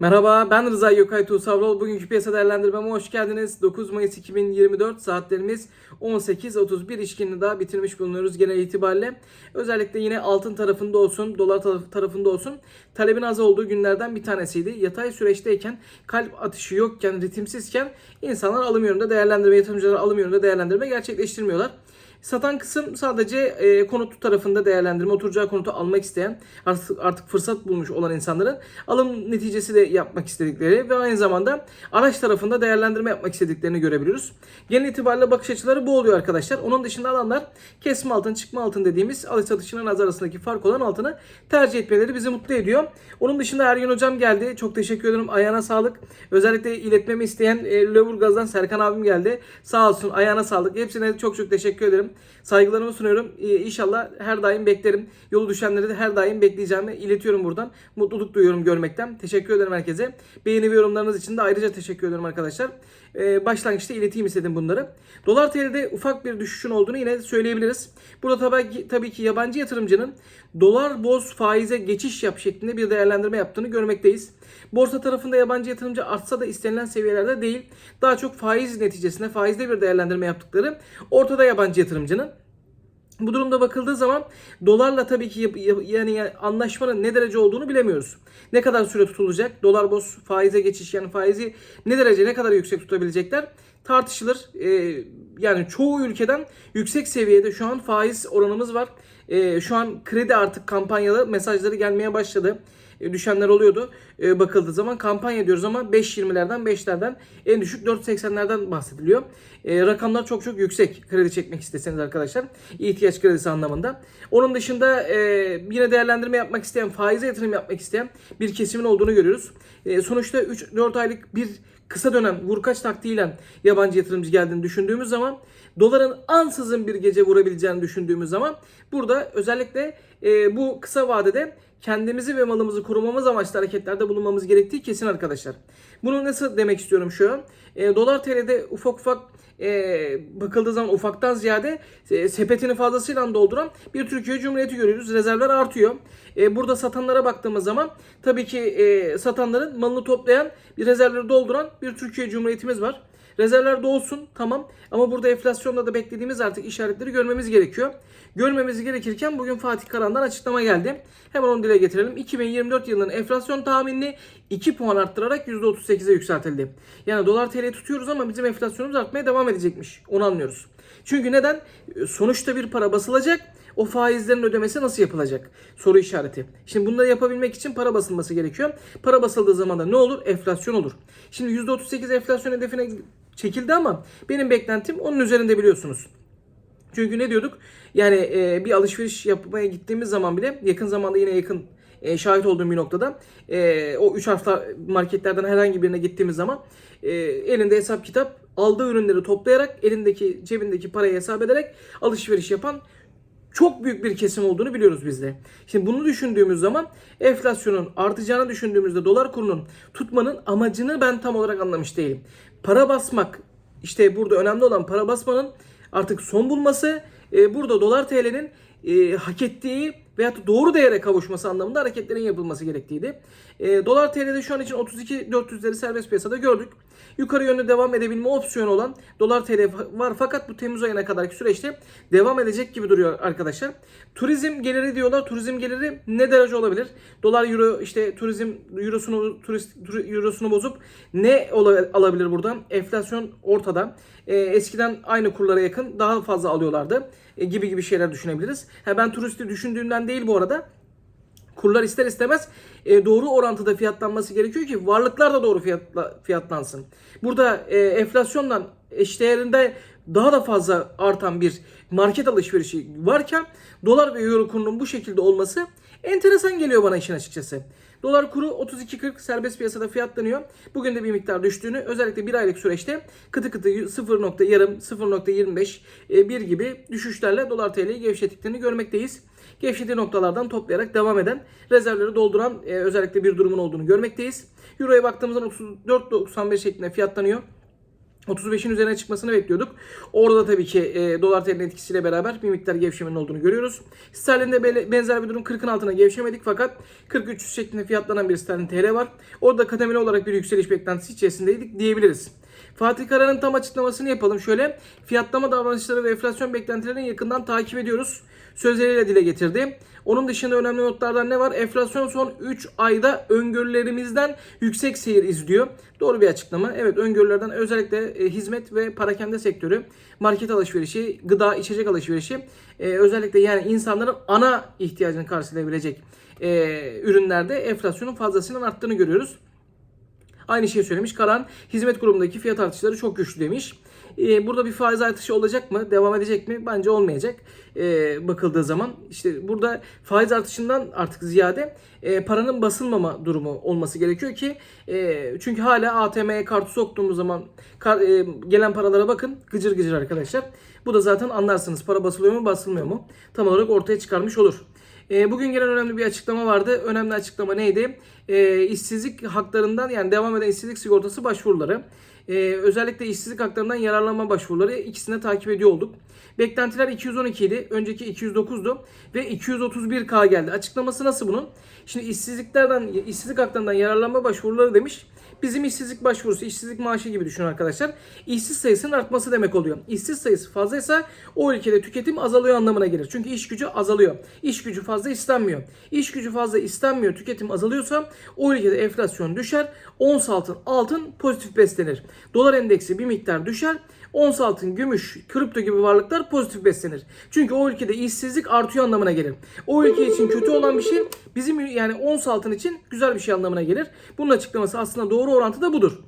Merhaba ben Rıza Gökay Tuğsavrol. Bugünkü piyasa değerlendirmeme hoş geldiniz. 9 Mayıs 2024 saatlerimiz 18.31 işkinini daha bitirmiş bulunuyoruz genel itibariyle. Özellikle yine altın tarafında olsun, dolar taraf- tarafında olsun talebin az olduğu günlerden bir tanesiydi. Yatay süreçteyken, kalp atışı yokken, ritimsizken insanlar alım yönünde değerlendirme, yatırımcılar alım yönünde değerlendirme gerçekleştirmiyorlar. Satan kısım sadece e, konut tarafında değerlendirme, oturacağı konutu almak isteyen, artık, artık fırsat bulmuş olan insanların alım neticesi de yapmak istedikleri ve aynı zamanda araç tarafında değerlendirme yapmak istediklerini görebiliyoruz. Genel itibariyle bakış açıları bu oluyor arkadaşlar. Onun dışında alanlar kesme altın, çıkma altın dediğimiz alış satışının az arasındaki fark olan altını tercih etmeleri bizi mutlu ediyor. Onun dışında Ergün Hocam geldi. Çok teşekkür ederim. Ayağına sağlık. Özellikle iletmemi isteyen e, Lüleburgaz'dan Serkan abim geldi. Sağ olsun. Ayağına sağlık. Hepsine çok çok teşekkür ederim. Saygılarımı sunuyorum. Ee, İnşallah her daim beklerim. Yolu düşenleri de her daim bekleyeceğimi iletiyorum buradan. Mutluluk duyuyorum görmekten. Teşekkür ederim herkese. Beğeni ve yorumlarınız için de ayrıca teşekkür ederim arkadaşlar. Ee, başlangıçta ileteyim istedim bunları. Dolar TL'de ufak bir düşüşün olduğunu yine söyleyebiliriz. Burada tabii tabii ki yabancı yatırımcının dolar boz faize geçiş yap şeklinde bir değerlendirme yaptığını görmekteyiz. Borsa tarafında yabancı yatırımcı artsa da istenilen seviyelerde değil. Daha çok faiz neticesinde faizde bir değerlendirme yaptıkları ortada yabancı yatırımcının. Bu durumda bakıldığı zaman dolarla tabii ki yani ya- anlaşmanın ne derece olduğunu bilemiyoruz. Ne kadar süre tutulacak? Dolar boz faize geçiş yani faizi ne derece ne kadar yüksek tutabilecekler tartışılır. Ee, yani çoğu ülkeden yüksek seviyede şu an faiz oranımız var. Ee, şu an kredi artık kampanyalı mesajları gelmeye başladı. E, düşenler oluyordu. E, bakıldığı zaman kampanya diyoruz ama 5.20'lerden 5'lerden en düşük 4.80'lerden bahsediliyor. E, rakamlar çok çok yüksek kredi çekmek isteseniz arkadaşlar. ihtiyaç kredisi anlamında. Onun dışında e, yine değerlendirme yapmak isteyen, faize yatırım yapmak isteyen bir kesimin olduğunu görüyoruz. E, sonuçta 3-4 aylık bir kısa dönem vurkaç taktiğiyle yabancı yatırımcı geldiğini düşündüğümüz zaman doların ansızın bir gece vurabileceğini düşündüğümüz zaman burada özellikle e, bu kısa vadede kendimizi ve malımızı korumamız amaçlı hareketlerde bulunmamız gerektiği kesin arkadaşlar. Bunu nasıl demek istiyorum şu? E, dolar TL'de ufak ufak e, bakıldığı zaman ufaktan ziyade e, sepetini fazlasıyla dolduran bir Türkiye Cumhuriyeti görüyoruz. Rezervler artıyor. E, burada satanlara baktığımız zaman tabii ki e, satanların malını toplayan bir rezervleri dolduran bir Türkiye Cumhuriyetimiz var. Rezervler dolsun tamam ama burada enflasyonda da beklediğimiz artık işaretleri görmemiz gerekiyor. Görmemiz gerekirken bugün Fatih Karan'dan açıklama geldi. Hemen onu dile getirelim. 2024 yılının enflasyon tahminini 2 puan arttırarak %38'e yükseltildi. Yani dolar TL tutuyoruz ama bizim enflasyonumuz artmaya devam edecekmiş. Onu anlıyoruz. Çünkü neden? Sonuçta bir para basılacak. O faizlerin ödemesi nasıl yapılacak? Soru işareti. Şimdi bunları yapabilmek için para basılması gerekiyor. Para basıldığı zaman da ne olur? Enflasyon olur. Şimdi %38 enflasyon hedefine çekildi ama benim beklentim onun üzerinde biliyorsunuz. Çünkü ne diyorduk? Yani e, bir alışveriş yapmaya gittiğimiz zaman bile yakın zamanda yine yakın e, şahit olduğum bir noktada e, o üç harfli marketlerden herhangi birine gittiğimiz zaman e, elinde hesap kitap aldığı ürünleri toplayarak elindeki cebindeki parayı hesap ederek alışveriş yapan çok büyük bir kesim olduğunu biliyoruz biz de. Şimdi bunu düşündüğümüz zaman enflasyonun artacağını düşündüğümüzde dolar kurunun tutmanın amacını ben tam olarak anlamış değilim. Para basmak işte burada önemli olan para basmanın artık son bulması e, burada dolar TL'nin e, hak ettiği veyahut doğru değere kavuşması anlamında hareketlerin yapılması gerektiğiydi. E, dolar TL'de şu an için 32-400'leri serbest piyasada gördük. Yukarı yönlü devam edebilme opsiyonu olan dolar TL var fakat bu Temmuz ayına kadarki süreçte devam edecek gibi duruyor arkadaşlar. Turizm geliri diyorlar. Turizm geliri ne derece olabilir? Dolar euro işte turizm eurosunu turist tur- eurosunu bozup ne alabilir buradan? Enflasyon ortada. E, eskiden aynı kurlara yakın daha fazla alıyorlardı. E, gibi gibi şeyler düşünebiliriz. Ha, ben turisti düşündüğümden değil bu arada kurlar ister istemez e, doğru orantıda fiyatlanması gerekiyor ki varlıklar da doğru fiyatla, fiyatlansın. Burada e, enflasyondan eşdeğerinde daha da fazla artan bir market alışverişi varken dolar ve euro kurunun bu şekilde olması enteresan geliyor bana işin açıkçası. Dolar kuru 32.40 serbest piyasada fiyatlanıyor. Bugün de bir miktar düştüğünü özellikle bir aylık süreçte kıtı kıtı 0. yarım 0.25 e, bir gibi düşüşlerle dolar TL'yi gevşettiklerini görmekteyiz gevşediği noktalardan toplayarak devam eden rezervleri dolduran e, özellikle bir durumun olduğunu görmekteyiz. Euro'ya baktığımızda 34.95 şeklinde fiyatlanıyor. 35'in üzerine çıkmasını bekliyorduk. Orada da tabii ki e, dolar TL'nin etkisiyle beraber bir miktar gevşemenin olduğunu görüyoruz. Sterlinde be- benzer bir durum 40'ın altına gevşemedik fakat 43 şeklinde fiyatlanan bir sterlin TL var. Orada kademeli olarak bir yükseliş beklentisi içerisindeydik diyebiliriz. Fatih Kara'nın tam açıklamasını yapalım. Şöyle fiyatlama davranışları ve enflasyon beklentilerini yakından takip ediyoruz. Sözleriyle dile getirdi. Onun dışında önemli notlardan ne var? Enflasyon son 3 ayda öngörülerimizden yüksek seyir izliyor. Doğru bir açıklama. Evet öngörülerden özellikle e, hizmet ve parakende sektörü, market alışverişi, gıda, içecek alışverişi e, özellikle yani insanların ana ihtiyacını karşılayabilecek e, ürünlerde enflasyonun fazlasının arttığını görüyoruz. Aynı şeyi söylemiş. Karan hizmet grubundaki fiyat artışları çok güçlü demiş. Ee, burada bir faiz artışı olacak mı? Devam edecek mi? Bence olmayacak. Ee, bakıldığı zaman işte burada faiz artışından artık ziyade e, paranın basılmama durumu olması gerekiyor ki e, çünkü hala ATM'ye kartı soktuğumuz zaman kar- e, gelen paralara bakın gıcır gıcır arkadaşlar. Bu da zaten anlarsınız para basılıyor mu basılmıyor mu? Tam olarak ortaya çıkarmış olur. E, bugün gelen önemli bir açıklama vardı. Önemli açıklama neydi? E, işsizlik haklarından yani devam eden işsizlik sigortası başvuruları. E, özellikle işsizlik haklarından yararlanma başvuruları ikisini takip ediyor olduk. Beklentiler 212 idi. Önceki 209'du ve 231K geldi. Açıklaması nasıl bunun? Şimdi işsizliklerden, işsizlik haklarından yararlanma başvuruları demiş. Bizim işsizlik başvurusu, işsizlik maaşı gibi düşünün arkadaşlar. İşsiz sayısının artması demek oluyor. İşsiz sayısı fazlaysa o ülkede tüketim azalıyor anlamına gelir. Çünkü iş gücü azalıyor. İş gücü fazla istenmiyor. İş gücü fazla istenmiyor, tüketim azalıyorsa o ülkede enflasyon düşer. Ons altın, altın pozitif beslenir. Dolar endeksi bir miktar düşer. Ons altın, gümüş, kripto gibi varlıklar pozitif beslenir. Çünkü o ülkede işsizlik artıyor anlamına gelir. O ülke için kötü olan bir şey bizim yani ons altın için güzel bir şey anlamına gelir. Bunun açıklaması aslında doğru orantı da budur.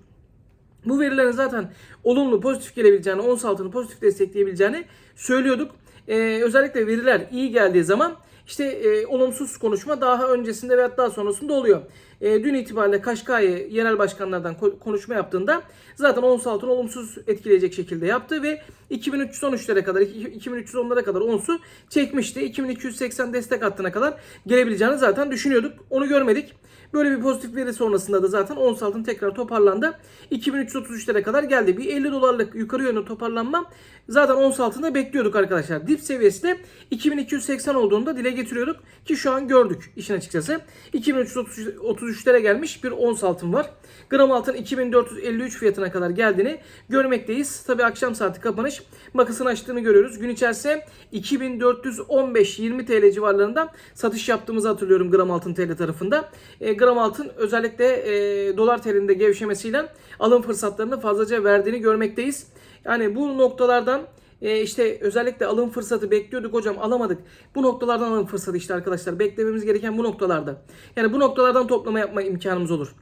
Bu verilerin zaten olumlu pozitif gelebileceğini, ons altını pozitif destekleyebileceğini söylüyorduk. Ee, özellikle veriler iyi geldiği zaman işte e, olumsuz konuşma daha öncesinde ve daha sonrasında oluyor. E, dün itibariyle Kaşkay yerel başkanlardan ko- konuşma yaptığında zaten ons altını olumsuz etkileyecek şekilde yaptı ve 2313'lere kadar 2310'lara kadar onsu çekmişti. 2280 destek hattına kadar gelebileceğini zaten düşünüyorduk. Onu görmedik. Böyle bir pozitif veri sonrasında da zaten ons altın tekrar toparlandı. 2333'lere kadar geldi. Bir 50 dolarlık yukarı yönlü toparlanma zaten ons altında bekliyorduk arkadaşlar. Dip seviyesi de 2280 olduğunu da dile getiriyorduk ki şu an gördük işin açıkçası. 2333'lere gelmiş bir ons altın var. Gram altın 2453 fiyatına kadar geldiğini görmekteyiz. Tabi akşam saati kapanış makasını açtığını görüyoruz. Gün içerisinde 2415-20 TL civarlarında satış yaptığımızı hatırlıyorum gram altın TL tarafında. E, gram altın özellikle e, dolar TL'nin de gevşemesiyle alım fırsatlarını fazlaca verdiğini görmekteyiz. Yani bu noktalardan e, işte özellikle alım fırsatı bekliyorduk hocam alamadık. Bu noktalardan alım fırsatı işte arkadaşlar. Beklememiz gereken bu noktalarda. Yani bu noktalardan toplama yapma imkanımız olur.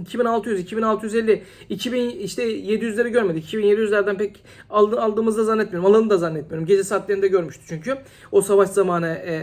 2600, 2650, 2000 işte 700'leri görmedik. 2700'lerden pek aldı, aldığımızda zannetmiyorum. Alanı da zannetmiyorum. Gece saatlerinde görmüştü çünkü. O savaş zamanı e,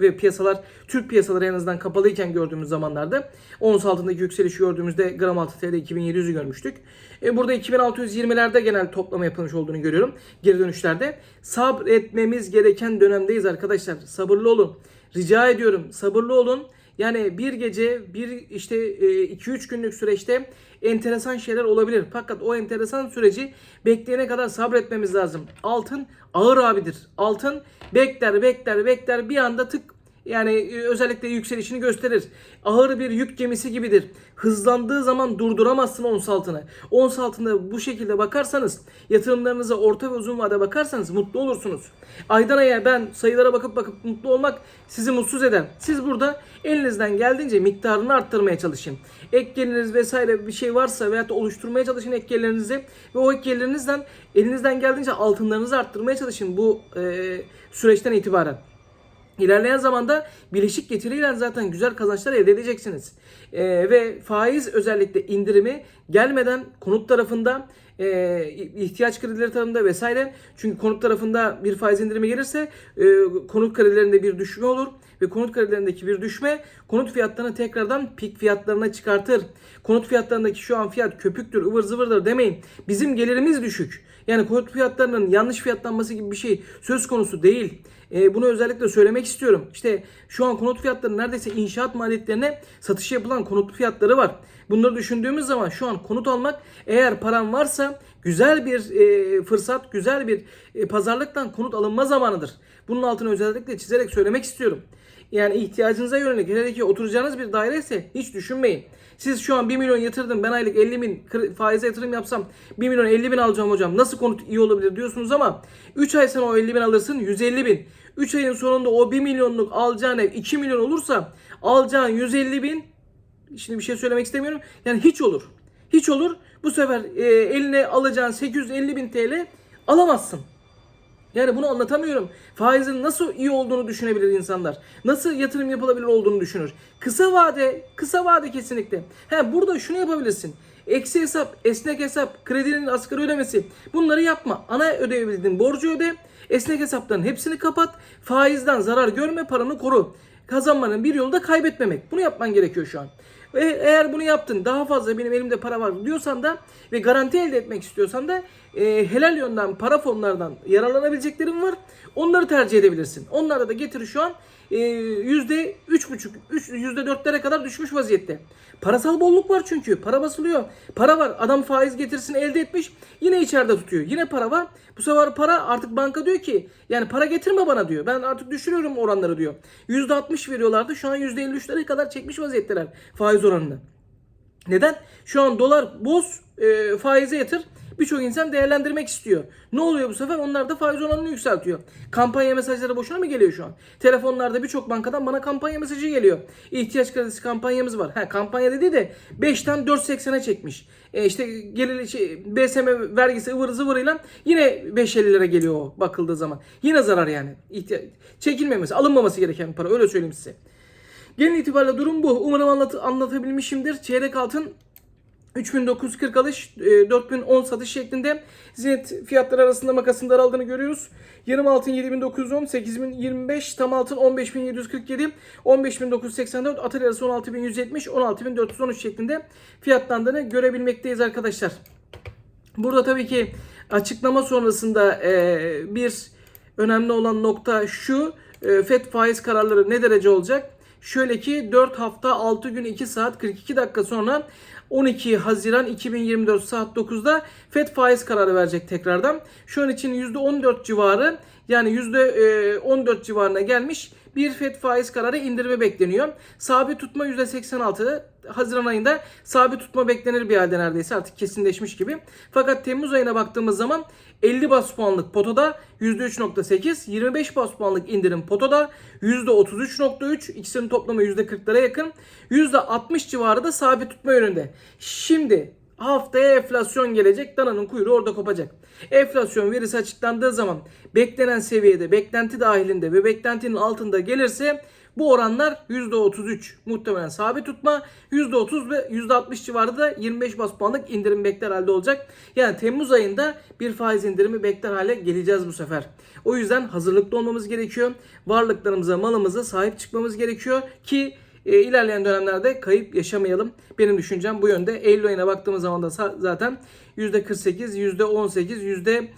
ve piyasalar, Türk piyasaları en azından kapalıyken gördüğümüz zamanlarda ons altındaki yükseliş gördüğümüzde gram altı TL 2700'ü görmüştük. E, burada 2620'lerde genel toplama yapılmış olduğunu görüyorum. Geri dönüşlerde. Sabretmemiz gereken dönemdeyiz arkadaşlar. Sabırlı olun. Rica ediyorum sabırlı olun. Yani bir gece, bir işte 2-3 günlük süreçte enteresan şeyler olabilir. Fakat o enteresan süreci bekleyene kadar sabretmemiz lazım. Altın ağır abidir. Altın bekler, bekler, bekler bir anda tık yani e, özellikle yükselişini gösterir. Ağır bir yük gemisi gibidir. Hızlandığı zaman durduramazsın ons altını. Ons altında bu şekilde bakarsanız, yatırımlarınıza orta ve uzun vade bakarsanız mutlu olursunuz. Aydan aya ben sayılara bakıp bakıp mutlu olmak sizi mutsuz eder. Siz burada elinizden geldiğince miktarını arttırmaya çalışın. Ek geliriniz vesaire bir şey varsa veyahut da oluşturmaya çalışın ek gelirlerinizi ve o ek gelirlerinizden elinizden geldiğince altınlarınızı arttırmaya çalışın bu e, süreçten itibaren. İlerleyen zamanda bileşik getiriyle zaten güzel kazançlar elde edeceksiniz. Ee, ve faiz özellikle indirimi gelmeden konut tarafında e, ihtiyaç kredileri tarafında vesaire. Çünkü konut tarafında bir faiz indirimi gelirse e, konut kredilerinde bir düşme olur ve konut kredilerindeki bir düşme konut fiyatlarını tekrardan pik fiyatlarına çıkartır. Konut fiyatlarındaki şu an fiyat köpüktür, ıvır zıvırdır demeyin. Bizim gelirimiz düşük. Yani konut fiyatlarının yanlış fiyatlanması gibi bir şey söz konusu değil. E, bunu özellikle söylemek istiyorum. İşte şu an konut fiyatları neredeyse inşaat maliyetlerine satış yapılan konut fiyatları var. Bunları düşündüğümüz zaman şu an konut almak eğer paran varsa Güzel bir e, fırsat, güzel bir e, pazarlıktan konut alınma zamanıdır. Bunun altını özellikle çizerek söylemek istiyorum. Yani ihtiyacınıza yönelik hele ki oturacağınız bir daire ise hiç düşünmeyin. Siz şu an 1 milyon yatırdım ben aylık 50 bin faize yatırım yapsam 1 milyon 50 bin alacağım hocam nasıl konut iyi olabilir diyorsunuz ama 3 ay sonra o 50 bin alırsın 150 bin. 3 ayın sonunda o 1 milyonluk alacağın ev 2 milyon olursa alacağın 150 bin şimdi bir şey söylemek istemiyorum yani hiç olur. Hiç olur. Bu sefer e, eline alacağın 850 bin TL alamazsın. Yani bunu anlatamıyorum. Faizin nasıl iyi olduğunu düşünebilir insanlar. Nasıl yatırım yapılabilir olduğunu düşünür. Kısa vade, kısa vade kesinlikle. He burada şunu yapabilirsin. Eksi hesap, esnek hesap, kredinin asgari ödemesi. Bunları yapma. Ana ödeyebildiğin borcu öde. Esnek hesapların hepsini kapat. Faizden zarar görme, paranı koru. Kazanmanın bir yolu da kaybetmemek. Bunu yapman gerekiyor şu an. Ve eğer bunu yaptın daha fazla benim elimde para var diyorsan da ve garanti elde etmek istiyorsan da e, helal yönden para fonlardan yararlanabileceklerin var. Onları tercih edebilirsin. Onlarda da getiri şu an e, yüzde üç buçuk, üç- yüzde dörtlere kadar düşmüş vaziyette. Parasal bolluk var çünkü. Para basılıyor. Para var. Adam faiz getirsin elde etmiş. Yine içeride tutuyor. Yine para var. Bu sefer para artık banka diyor ki yani para getirme bana diyor. Ben artık düşürüyorum oranları diyor. Yüzde altmış veriyorlardı. Şu an yüzde elli üçlere kadar çekmiş vaziyetteler faiz oranını. Neden? Şu an dolar boz e, faize yatır. Birçok insan değerlendirmek istiyor. Ne oluyor bu sefer? Onlar da faiz oranını yükseltiyor. Kampanya mesajları boşuna mı geliyor şu an? Telefonlarda birçok bankadan bana kampanya mesajı geliyor. İhtiyaç kredisi kampanyamız var. Ha kampanya dedi de 5'ten 4.80'e çekmiş. E işte gelir şey, BSM vergisi ıvır zıvırıyla yine 5.50'lere geliyor o bakıldığı zaman. Yine zarar yani. İhtiyaç, çekilmemesi, alınmaması gereken para. Öyle söyleyeyim size. Genel itibariyle durum bu. Umarım anlat anlatabilmişimdir. Çeyrek altın 3940 alış, e, 4010 satış şeklinde. Zenit fiyatları arasında makasın daraldığını görüyoruz. Yarım altın 7910, 8025, tam altın 15747, 15984, atölye arası 16170, 16413 şeklinde fiyatlandığını görebilmekteyiz arkadaşlar. Burada tabii ki açıklama sonrasında e, bir önemli olan nokta şu. E, FED faiz kararları ne derece olacak? Şöyle ki 4 hafta 6 gün 2 saat 42 dakika sonra 12 Haziran 2024 saat 9'da FED faiz kararı verecek tekrardan. Şu an için %14 civarı yani %14 civarına gelmiş bir FED faiz kararı indirme bekleniyor. Sabit tutma %86 Haziran ayında sabit tutma beklenir bir halde neredeyse artık kesinleşmiş gibi. Fakat Temmuz ayına baktığımız zaman 50 bas puanlık potoda %3.8, 25 bas puanlık indirim potoda %33.3, ikisinin toplamı %40'lara yakın, %60 civarı da sabit tutma yönünde. Şimdi haftaya enflasyon gelecek. Dananın kuyruğu orada kopacak. Enflasyon verisi açıklandığı zaman beklenen seviyede, beklenti dahilinde ve beklentinin altında gelirse bu oranlar %33 muhtemelen sabit tutma, %30 ve %60 civarında da 25 bas puanlık indirim bekler halde olacak. Yani Temmuz ayında bir faiz indirimi bekler hale geleceğiz bu sefer. O yüzden hazırlıklı olmamız gerekiyor. Varlıklarımıza, malımıza sahip çıkmamız gerekiyor ki e, ilerleyen dönemlerde kayıp yaşamayalım. Benim düşüncem bu yönde. Eylül ayına baktığımız zaman da zaten %48, %18,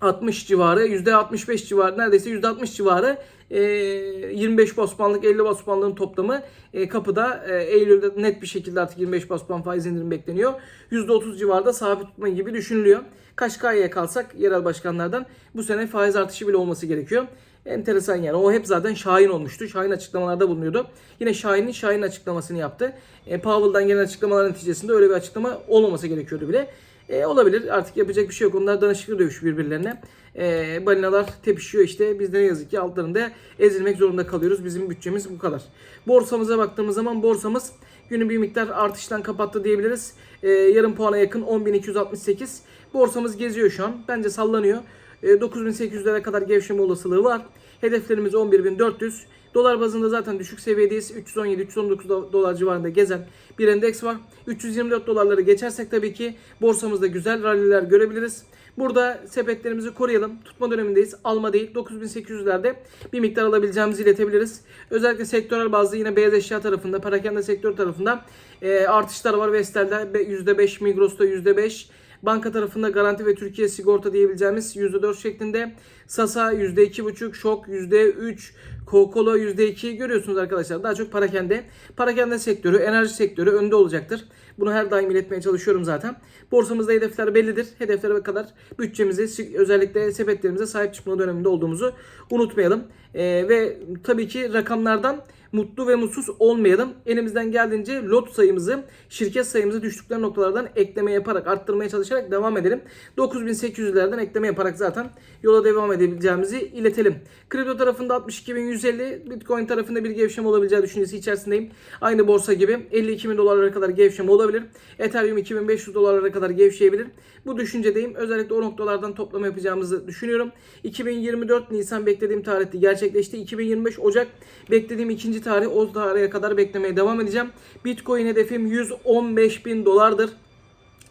%60 civarı, %65 civarı, neredeyse %60 civarı e, 25 basmanlık 50 basmanlığın toplamı e, kapıda e, Eylül'de net bir şekilde artık 25 basman faiz indirim bekleniyor. %30 civarında sabit tutma gibi düşünülüyor. Kaşkaya'ya kalsak yerel başkanlardan bu sene faiz artışı bile olması gerekiyor. Enteresan yani. O hep zaten Şahin olmuştu. Şahin açıklamalarda bulunuyordu. Yine Şahin'in Şahin açıklamasını yaptı. E, Powell'dan gelen açıklamalar neticesinde öyle bir açıklama olmaması gerekiyordu bile. E, olabilir. Artık yapacak bir şey yok. Onlar danışıklı dövüş birbirlerine. E, balinalar tepişiyor işte. Biz de ne yazık ki altlarında ezilmek zorunda kalıyoruz. Bizim bütçemiz bu kadar. Borsamıza baktığımız zaman borsamız günü bir miktar artıştan kapattı diyebiliriz. E, yarım puana yakın 10.268. Borsamız geziyor şu an. Bence sallanıyor. E, 9800'lere kadar gevşeme olasılığı var. Hedeflerimiz 11.400. Dolar bazında zaten düşük seviyedeyiz. 317-319 do- dolar civarında gezen bir endeks var. 324 dolarları geçersek tabii ki borsamızda güzel ralliler görebiliriz. Burada sepetlerimizi koruyalım. Tutma dönemindeyiz. Alma değil. 9800'lerde bir miktar alabileceğimizi iletebiliriz. Özellikle sektörel bazda yine beyaz eşya tarafında, parakende sektör tarafında e, artışlar var. Vestel'de be- %5, Migros'ta %5, Banka tarafında Garanti ve Türkiye Sigorta diyebileceğimiz %4 şeklinde. Sasa %2,5, Şok %3, Coca-Cola %2 görüyorsunuz arkadaşlar. Daha çok parakende. Parakende sektörü, enerji sektörü önde olacaktır. Bunu her daim iletmeye çalışıyorum zaten. Borsamızda hedefler bellidir. Hedeflere kadar bütçemizi özellikle sepetlerimize sahip çıkma döneminde olduğumuzu unutmayalım. Ee, ve tabii ki rakamlardan mutlu ve mutsuz olmayalım. Elimizden geldiğince lot sayımızı, şirket sayımızı düştükleri noktalardan ekleme yaparak, arttırmaya çalışarak devam edelim. 9800'lerden ekleme yaparak zaten yola devam edebileceğimizi iletelim. Kripto tarafında 62.150, Bitcoin tarafında bir gevşeme olabileceği düşüncesi içerisindeyim. Aynı borsa gibi 52.000 dolarlara kadar gevşeme olabilir. Ethereum 2500 dolarlara kadar gevşeyebilir. Bu düşüncedeyim. Özellikle o noktalardan toplama yapacağımızı düşünüyorum. 2024 Nisan beklediğim tarihte gerçekleşti. 2025 Ocak beklediğim ikinci tarih. O tarihe kadar beklemeye devam edeceğim. Bitcoin hedefim 115 bin dolardır.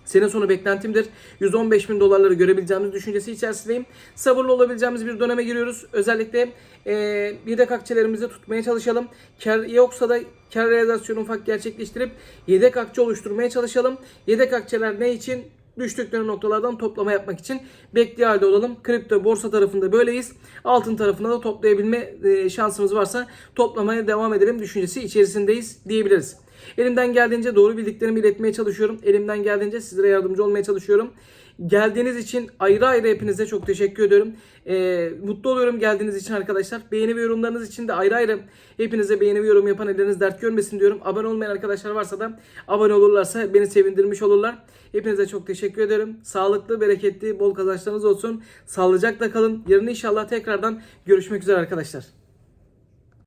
Sene sonu beklentimdir. 115 bin dolarları görebileceğimiz düşüncesi içerisindeyim. Sabırlı olabileceğimiz bir döneme giriyoruz. Özellikle e, yedek akçelerimizi tutmaya çalışalım. Kar yoksa da kar realizasyonu ufak gerçekleştirip yedek akçe oluşturmaya çalışalım. Yedek akçeler ne için? Düştükleri noktalardan toplama yapmak için bekliyor halde olalım. Kripto borsa tarafında böyleyiz. Altın tarafında da toplayabilme e, şansımız varsa toplamaya devam edelim düşüncesi içerisindeyiz diyebiliriz. Elimden geldiğince doğru bildiklerimi iletmeye çalışıyorum. Elimden geldiğince sizlere yardımcı olmaya çalışıyorum. Geldiğiniz için ayrı ayrı hepinize çok teşekkür ediyorum. Ee, mutlu oluyorum geldiğiniz için arkadaşlar. Beğeni ve yorumlarınız için de ayrı ayrı hepinize beğeni ve yorum yapan elleriniz dert görmesin diyorum. Abone olmayan arkadaşlar varsa da abone olurlarsa beni sevindirmiş olurlar. Hepinize çok teşekkür ederim. Sağlıklı, bereketli, bol kazançlarınız olsun. Sağlıcakla kalın. Yarın inşallah tekrardan görüşmek üzere arkadaşlar.